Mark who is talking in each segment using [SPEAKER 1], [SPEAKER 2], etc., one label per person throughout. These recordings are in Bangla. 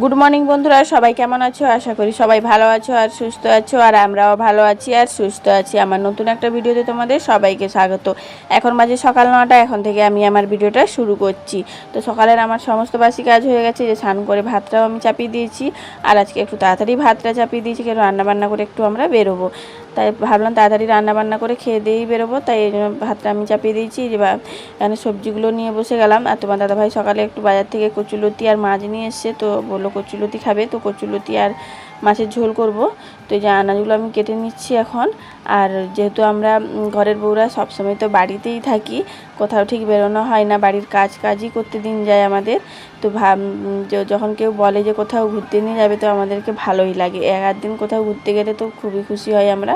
[SPEAKER 1] গুড মর্নিং বন্ধুরা, সবাই কেমন আছো? আশা করি সবাই ভালো আছো আর সুস্থ আছো, আর আমরাও ভালো আছি আর সুস্থ আছি। আমার নতুন একটা ভিডিওতে তোমাদের সবাইকে স্বাগত। এখন মাঝে সকাল নটা, এখন থেকে আমি আমার ভিডিওটা শুরু করছি। তো সকালের আমার সমস্ত বাসি কাজ হয়ে গেছে, যে স্নান করে ভাতটাও আমি চাপিয়ে দিয়েছি। আর আজকে একটু তাড়াতাড়ি ভাতটা চাপিয়ে দিয়েছি, কেন রান্নাবান্না করে একটু আমরা বেরোবো। তাই ভাবলাম তাড়াতাড়ি রান্না বান্না করে খেয়ে দিয়েই বেরোবো। তাই ভাতটা আমি চাপিয়ে দিয়েছি। বা এখানে সবজিগুলো নিয়ে বসে গেলাম। আর তোমার দাদাভাই সকালে একটু বাজার থেকে কচুলতি আর মাছ নিয়ে এসছে। তো বলল কচুলতি খাবে। তো কচুলতি আর মাছের ঝোল করব। তো এই যে আনাজগুলো আমি কেটে নিচ্ছি এখন। আর যেহেতু আমরা ঘরের বউরা সবসময় তো বাড়িতেই থাকি, কোথাও ঠিক বেরোনো হয় না, বাড়ির কাজ কাজই করতে দিন যায় আমাদের। তো ভাব যখন কেউ বলে যে কোথাও ঘুরতে নিয়ে যাবে, তো আমাদেরকে ভালোই লাগে। এক আধ দিন কোথাও ঘুরতে গেলে তো খুবই খুশি হয় আমরা।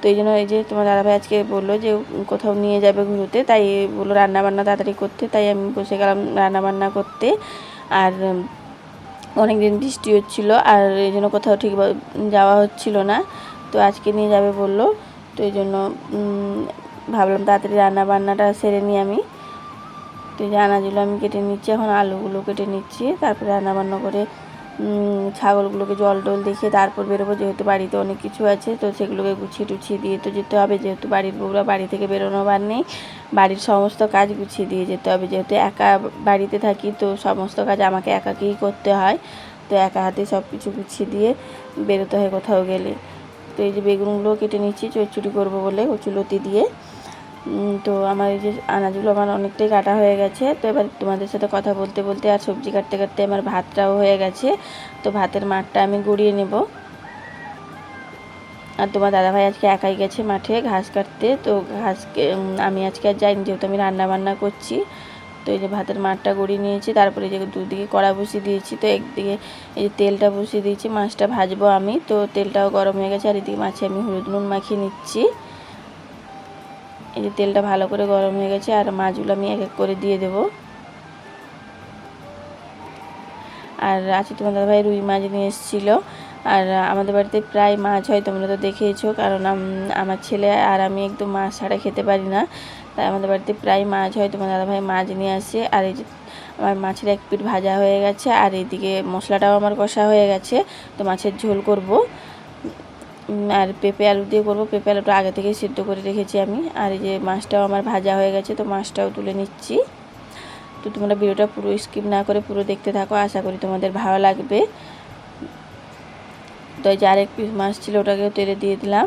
[SPEAKER 1] তো এই জন্য এই যে তোমার দাদাভাই আজকে বলল যে কোথাও নিয়ে যাবে ঘুরতে। তাই বলল রান্নাবান্না তাড়াতাড়ি করতে। তাই আমি বসে গেলাম রান্নাবান্না করতে। আর অনেক দিন বৃষ্টি হচ্ছিল আর এই জন্য কোথাও ঠিক যাওয়া হচ্ছিল না। তো আজকে নিয়ে যাবে বলল। তো এই জন্য ভাবলাম তাড়াতাড়ি রান্না বান্নাটা সেরে নিই আমি। তো যে আনাজগুলো আমি কেটে নিচ্ছি, এখন আলুগুলো কেটে নিচ্ছি, তারপরে রান্না বান্না করে ছাগলগুলোকে জল টল দেখিয়ে তারপর বেরোবো, যেহেতু বাড়িতে অনেক কিছু আছে, তো সেগুলোকে গুছিয়ে টুছিয়ে দিয়ে তো যেতে হবে। যেহেতু বাড়ির বউরা বাড়ি থেকে বেরোনো বার নেই, বাড়ির সমস্ত কাজ গুছিয়ে দিয়ে যেতে হবে। যেহেতু একা বাড়িতে থাকি, তো সমস্ত কাজ আমাকে একাকেই করতে হয়। তো একা হাতে সব কিছু গুছিয়ে দিয়ে বেরোতে হয় কোথাও গেলে। তো এই যে বেগুনগুলো কেটে নিচ্ছি চচ্চড়ি করব বলে কচুলতি দিয়ে। তো আমার এই যে আনাজগুলো আমার অনেকটাই কাটা হয়ে গেছে। তো এবার তোমাদের সাথে কথা বলতে বলতে আর সবজি কাটতে কাটতে আমার ভাতটাও হয়ে গেছে। তো ভাতের মাঠটা আমি গড়িয়ে নেব। আর তোমার দাদাভাই আজকে একাই গেছে মাঠে ঘাস কাটতে। তো ঘাসকে আমি আজকে আর যাইনি যেহেতু আমি রান্না বান্না করছি। তো এই যে ভাতের মাঠটা গড়িয়ে নিয়েছি, তারপরে যে দুদিকে কড়া বসিয়ে দিয়েছি। তো একদিকে এই যে তেলটা বসিয়ে দিয়েছি, মাছটা ভাজবো আমি। তো তেলটাও গরম হয়ে গেছে আর এদিকে মাছে আমি হলুদ নুন মাখিয়ে নিচ্ছি। এই যে তেলটা ভালো করে গরম হয়ে গেছে আর মাছগুলো আমি এক এক করে দিয়ে দেবো। আর আছে তোমার দাদাভাই রুই মাছ নিয়ে এসেছিল। আর আমাদের বাড়িতে প্রায় মাছ হয়, তোমরা তো দেখেইছো, কারণ আম- আমার ছেলে আর আমি একদম মাছ ছাড়া খেতে পারি না। তাই আমাদের বাড়িতে প্রায় মাছ হয়, তোমার দাদাভাই মাছ নিয়ে আসে। আর এই যে আমার মাছের এক পিঠ ভাজা হয়ে গেছে, আর এইদিকে মশলাটাও আমার কষা হয়ে গেছে, তো মাছের ঝোল করব। আর পেঁপে আলু দিয়ে করব। পেঁপে আলুটা আগে থেকে সিদ্ধ করে রেখেছি আমি। আর এই যে মাছটাও আমার ভাজা হয়ে গেছে, তো মাছটাও তুলে নিচ্ছি। তো তোমরা ভিডিওটা পুরো স্কিপ না করে পুরো দেখতে থাকো, আশা করি তোমাদের ভালো লাগবে। তো এই যে আরেক পিস মাছ ছিল, ওটাকেও তেলে দিয়ে দিলাম।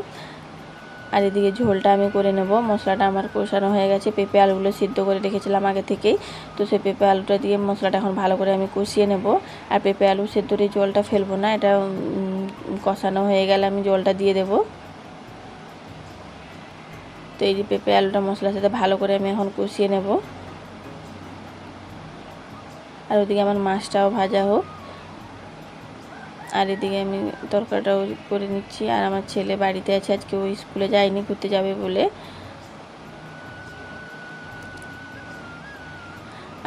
[SPEAKER 1] আর এদিকে ঝোলটা আমি করে নেব। মশলাটা আমার কষানো হয়ে গেছে। পেঁপে আলুগুলো সিদ্ধ করে রেখেছিলাম আগে থেকেই। তো সেই পেঁপে আলুটা দিয়ে মশলাটা এখন ভালো করে আমি কষিয়ে নেব। আর পেঁপে আলু সেদ্ধর এই জলটা ফেলব না, এটা কষানো হয়ে গেলে আমি জলটা দিয়ে দেব। তো এই যে পেঁপে আলুটা মশলার সাথে ভালো করে আমি এখন কষিয়ে নেব। আর ওদিকে আমার মাছটাও ভাজা হোক। আর এদিকে আমি তরকারিটাও করে নিচ্ছি। আর আমার ছেলে বাড়িতে আছে, আজকে ওই স্কুলে যায়নি, ঘুরতে যাবে বলে।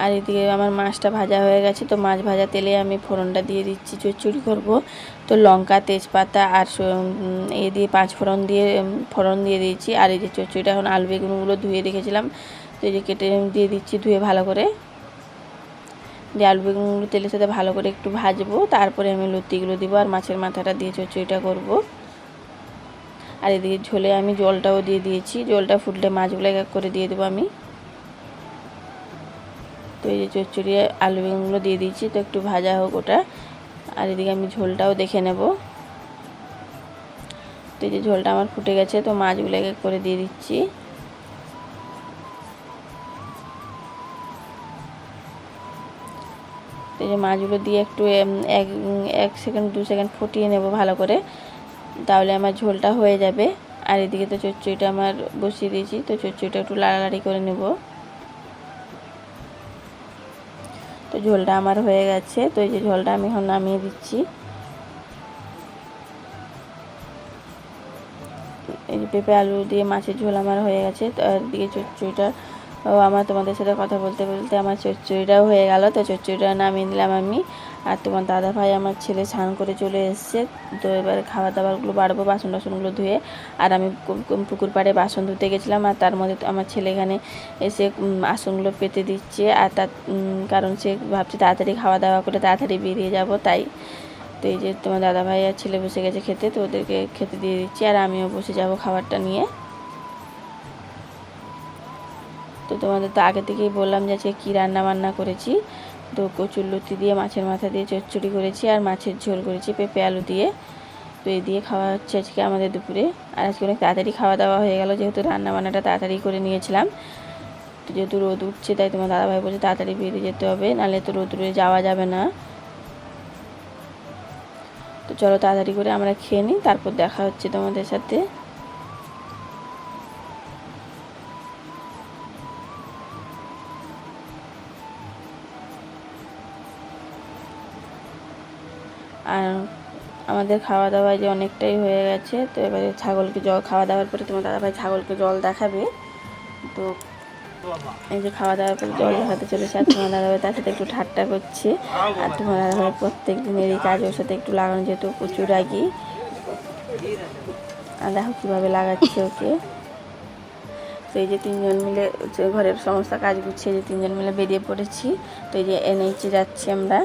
[SPEAKER 1] আর এদিকে আমার মাছটা ভাজা হয়ে গেছে, তো মাছ ভাজা তেলে আমি ফোড়নটা দিয়ে দিচ্ছি, চচ্চড়ি করব। তো লঙ্কা, তেজপাতা আর এ দিয়ে পাঁচ ফোড়ন দিয়ে ফোড়ন দিয়ে দিয়েছি। আর এই যে চচ্চড়িটা এখন আলু বেগুনগুলো ধুয়ে রেখেছিলাম, তো এই যে কেটে দিয়ে দিচ্ছি ধুয়ে ভালো করে। দিয়ে আলু বেগুনগুলো তেলের সাথে ভালো করে একটু ভাজবো, তারপরে আমি লতিগুলো দিব আর মাছের মাথাটা দিয়ে চচ্চড়িটা করব। আর এদিকে ঝোলে আমি জলটাও দিয়ে দিয়েছি, জলটা ফুটলে মাছগুলো এক করে দিয়ে দেবো আমি। তো এই যে চচ্চড়ি আলু বেগুনগুলো দিয়ে দিয়েছি, তো একটু ভাজা হোক ওটা। আর এদিকে আমি ঝোলটাও দেখে নেব। তো এই যে ঝোলটা আমার ফুটে গেছে, তো মাছগুলো এক করে দিয়ে দিচ্ছি। এই যে মাছগুলো দিয়ে একটু এক এক সেকেন্ড, দু সেকেন্ড ফুটিয়ে নেব ভালো করে। তাহলে আমার ঝোলটা হয়ে যাবে। আর এদিকে তো চচ্চড়িটা আমার বসিয়ে দিয়েছি, তো চচ্চড়িটা একটু লাড়ালাড়ি করে নেব। তো ঝোলটা আমার হয়ে গেছে, তো এই যে ঝোলটা আমি এখন নামিয়ে দিচ্ছি। এই যে পেঁপে আলু দিয়ে মাছের ঝোল আমার হয়ে গেছে, তো আর চচ্চড়িটা ও আমার তোমাদের সাথে কথা বলতে বলতে আমার চচ্চড়িটাও হয়ে গেল, তো চচ্চড়িটা নামিয়ে দিলাম আমি। আর তোমার দাদা ভাই আমার ছেলে স্নান করে চলে এসছে, তো এবার খাবার দাবারগুলো বাড়বো বাসন টাসনগুলো ধুয়ে। আর আমি পুকুর পাড়ে বাসন ধুতে গেছিলাম, আর তার মধ্যে আমার ছেলে এখানে এসে আসনগুলো পেতে দিচ্ছে। আর তার কারণ সে ভাবছে তাড়াতাড়ি খাওয়া দাওয়া করে তাড়াতাড়ি বেরিয়ে যাব, তাই। তো এই যে তোমার দাদা ভাই আর ছেলে বসে গেছে খেতে, তো ওদেরকে খেতে দিয়ে দিচ্ছি, আর আমিও বসে যাব খাবারটা নিয়ে। তো তোমাদের তো আগে থেকেই বললাম যে আজকে কী রান্না বান্না করেছি। তো কচুর লতি দিয়ে, মাছের মাথা দিয়ে চচ্চড়ি করেছি আর মাছের ঝোল করেছি পেঁপে আলু দিয়ে। তো এই দিয়ে খাওয়া হচ্ছে আজকে আমাদের দুপুরে। আর আজকে অনেক তাড়াতাড়ি খাওয়া দাওয়া হয়ে গেল, যেহেতু রান্না বান্নাটা তাড়াতাড়ি করে নিয়েছিলাম। তো যেহেতু রোদ উঠছে, তাই তোমার দাদাভাই বলছে তাড়াতাড়ি বেরিয়ে যেতে হবে, নাহলে তো রোদুরে যাওয়া যাবে না। তো চলো তাড়াতাড়ি করে আমরা খেয়ে নিই, তারপর দেখা হচ্ছে তোমাদের সাথে। আর আমাদের খাওয়া দাওয়া যে অনেকটাই হয়ে গেছে, তো এবারে ছাগলকে জল খাওয়া দাওয়ার পরে তোমার দাদাভাই ছাগলকে জল দেখাবে। তো এই যে খাওয়া দাওয়ার পরে জল দেখাতে চলেছে, আর তোমার দাদাভাই তার সাথে একটু ঠাট্টা করছে। আর তোমার দাদাভাই প্রত্যেক দিনের এই কাজ ওর সাথে একটু লাগানো যেহেতু প্রচুর আগে আর দেখো কীভাবে লাগাচ্ছে ওকে। তো এই যে তিনজন মিলে ঘরের সমস্ত কাজ গুছিয়ে যে তিনজন মিলে বেরিয়ে পড়েছি। তো এই যে এনএইচে যাচ্ছি আমরা।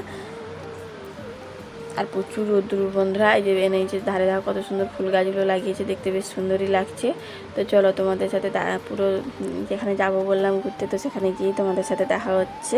[SPEAKER 1] আর প্রচুর রোদ্দুর, বন্ধুরা, এই যে এনে যে ধারে ধারে কত সুন্দর ফুল গাছগুলো লাগিয়েছে, দেখতে বেশ সুন্দরই লাগছে। তো চলো তোমাদের সাথে পুরো যেখানে যাব বললাম ঘুরতে, তো সেখানে গিয়েই তোমাদের সাথে দেখা হচ্ছে।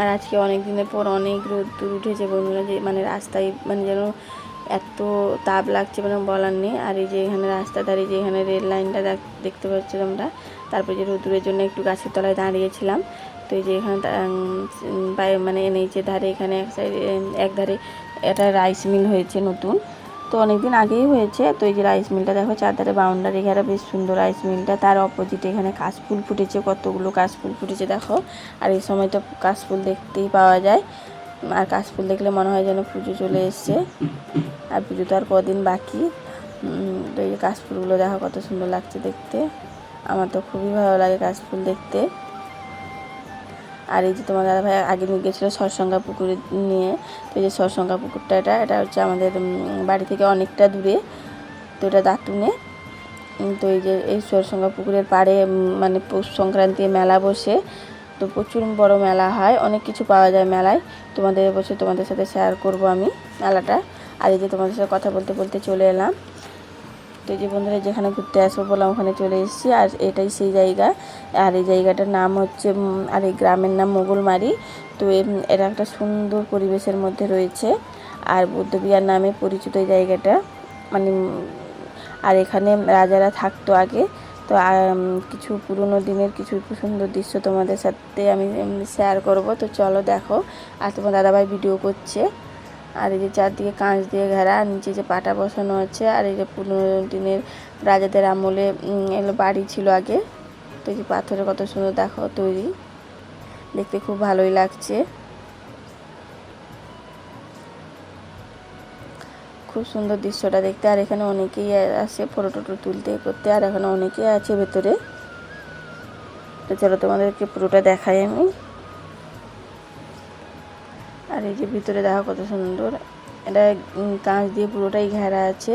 [SPEAKER 1] আর আজকে অনেক দিনের পর অনেক রোদ্দুর উঠেছে বন্ধুরা, যে মানে রাস্তায় মানে যেন এত তাপ লাগছে মানে বলার নেই। আর এই যে এখানে রাস্তা ধারে যে এখানে রেল লাইনটা দেখ- দেখতে পাচ্ছ তোমরা তারপরে যে রোদ্দুরের জন্য একটু গাছের তলায় দাঁড়িয়েছিলাম। তো এই যে এখানে মানে এনেছে ধারে এখানে এক সাইডে এক ধারে এটা রাইস মিল হয়েছে নতুন। তো অনেকদিন আগেই হয়েছে। তো এই যে রাইস মিলটা দেখো, চারধারে বাউন্ডারি ঘেরা, বেশ সুন্দর রাইস মিলটা তার অপোজিটে এখানে কাশফুল ফুটেছে, কতগুলো কাশফুল ফুটেছে দেখো। আর এই সময় তো কাশফুল দেখতেই পাওয়া যায়। আর কাশফুল দেখলে মনে হয় যেন পুজো চলে এসছে। আর পুজো তো আর কদিন বাকি। তো এই যে কাশফুলগুলো দেখো কত সুন্দর লাগছে দেখতে। আমার তো খুবই ভালো লাগে কাশফুল দেখতে। আর এই যে তোমার দাদা ভাই আগে নিয়ে গেছিল সরসঙ্গা পুকুরে নিয়ে, তো এই যে সরসঙ্গা পুকুরটা এটা এটা হচ্ছে আমাদের বাড়ি থেকে অনেকটা দূরে, তো এটা দাঁতুনে। তো এই যে এই সরসঙ্গা পুকুরের পাড়ে মানে পৌষ সংক্রান্তি মেলা বসে, তো প্রচুর বড় মেলা হয়, অনেক কিছু পাওয়া যায় মেলায়। তোমাদের বসে তোমাদের সাথে শেয়ার করব আমি মেলাটা। আর এই যে তোমাদের সাথে কথা বলতে বলতে চলে এলাম। তো যে বন্ধুরা, যেখানে ঘুরতে আসব বললাম ওখানে চলে এসেছি। আর এটাই সেই জায়গা। আর এই জায়গাটার নাম হচ্ছে আর এই গ্রামের নাম মোগলমারি। তো এটা একটা সুন্দর পরিবেশের মধ্যে রয়েছে। আর বুদ্ধবিহার নামে পরিচিত এই জায়গাটা। মানে আর এখানে রাজারা থাকতো আগে। তো কিছু পুরনো দিনের কিছু সুন্দর দৃশ্য তোমাদের সাথে আমি শেয়ার করব। তো চলো দেখো। আর তোমার দাদাভাই ভিডিও করছে। আর এই যে চারদিকে কাঁচ দিয়ে ঘেরা, নিচে যে পাটা বসানো আছে, আর এই যে পুরনো দিনের রাজাদের আমলে এগুলো বাড়ি ছিল আগে। তো এই যে পাথরের কত সুন্দর দেখো তৈরি। দেখতে খুব ভালোই লাগছে। খুব সুন্দর দৃশ্যটা দেখতে। আর এখানে অনেকেই আসে ফটো টটো তুলতে করতে, আর এখানে অনেকেই আছে ভেতরে। তো চলো তোমাদেরকে পুরোটা দেখাই আমি। আর এই যে ভিতরে দেখো কত সুন্দর। এটা কাঁচ দিয়ে পুরোটাই ঘেরা আছে।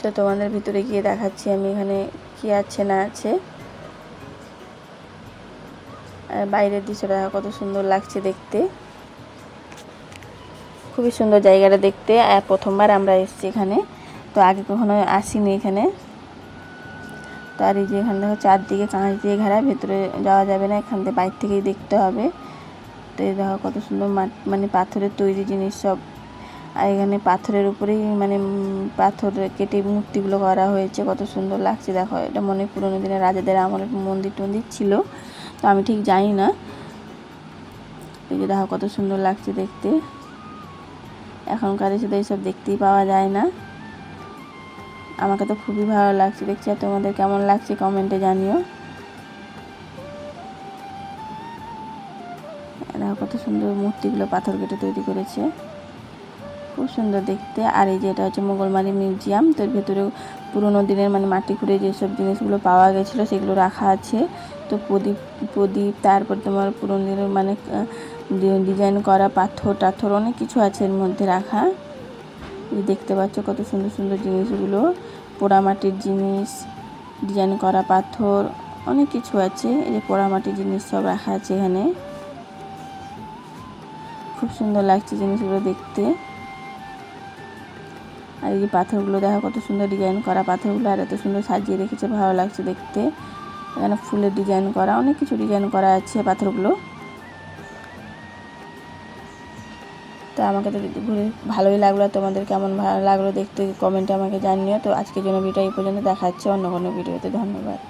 [SPEAKER 1] তো তোমাদের ভিতরে গিয়ে দেখাচ্ছি আমি এখানে কি আছে, না আছে। আর বাইরের দৃশ্যটা দেখো কত সুন্দর লাগছে দেখতে। খুবই সুন্দর জায়গাটা দেখতে। আর প্রথমবার আমরা এসেছি এখানে। তো আগে কখনো আসিনি এখানে। তো আর এই যে এখানে দেখো চারদিকে কাঁচ দিয়ে ঘেরা, ভেতরে যাওয়া যাবে না, এখান থেকে বাইরে থেকেই দেখতে হবে। তো এই দেখো কত সুন্দর মানে পাথরের তৈরি জিনিস সব। আর এখানে পাথরের উপরেই মানে পাথর কেটে মূর্তিগুলো করা হয়েছে, কত সুন্দর লাগছে দেখো। এটা মনে পুরোনো দিনের রাজাদের আমলের মন্দির টন্দির ছিল, তো আমি ঠিক জানি না। এই যে দেখো কত সুন্দর লাগছে দেখতে। এখনকার এসে তো এইসব দেখতেই পাওয়া যায় না। আমাকে তো খুবই ভালো লাগছে দেখছি, আর তোমাদের কেমন লাগছে কমেন্টে জানিও। এরা কত সুন্দর মূর্তিগুলো পাথর কেটে তৈরি করেছে। খুব সুন্দর দেখতে। আর এই যে এটা হচ্ছে মোগলমারি মিউজিয়াম তোর ভেতরেও পুরোনো দিনের মানে মাটি খুঁড়ে যেসব জিনিসগুলো পাওয়া গেছিল সেগুলো রাখা আছে। তো প্রদীপ প্রদীপ, তারপর তোমার পুরোনো দিনের মানে ডিজাইন করা পাথর, টাথর অনেক কিছু আছে এর মধ্যে রাখা। দেখতে পাচ্ছ কত সুন্দর সুন্দর জিনিসগুলো। পোড়ামাটির জিনিস, ডিজাইন করা পাথর, অনেক কিছু আছে। এই যে পোড়ামাটির জিনিস সব রাখা আছে এখানে। খুব সুন্দর লাগছে জিনিসগুলো দেখতে। আর এই যে পাথরগুলো দেখো কত সুন্দর ডিজাইন করা পাথরগুলো, আর এত সুন্দর সাজিয়ে রেখেছে, ভালো লাগছে দেখতে। এখানে ফুলের ডিজাইন করা, অনেক কিছু ডিজাইন করা আছে পাথরগুলো। তো আমাকে তো ঘুরে ভালোই লাগল, তোমাদের কেমন ভালো লাগল দেখতে কমেন্টে আমাকে জানিও। তো আজকের জন্য ভিডিও এই পর্যন্ত দেখাচ্ছে অন্য কোনো ভিডিওতে, ধন্যবাদ।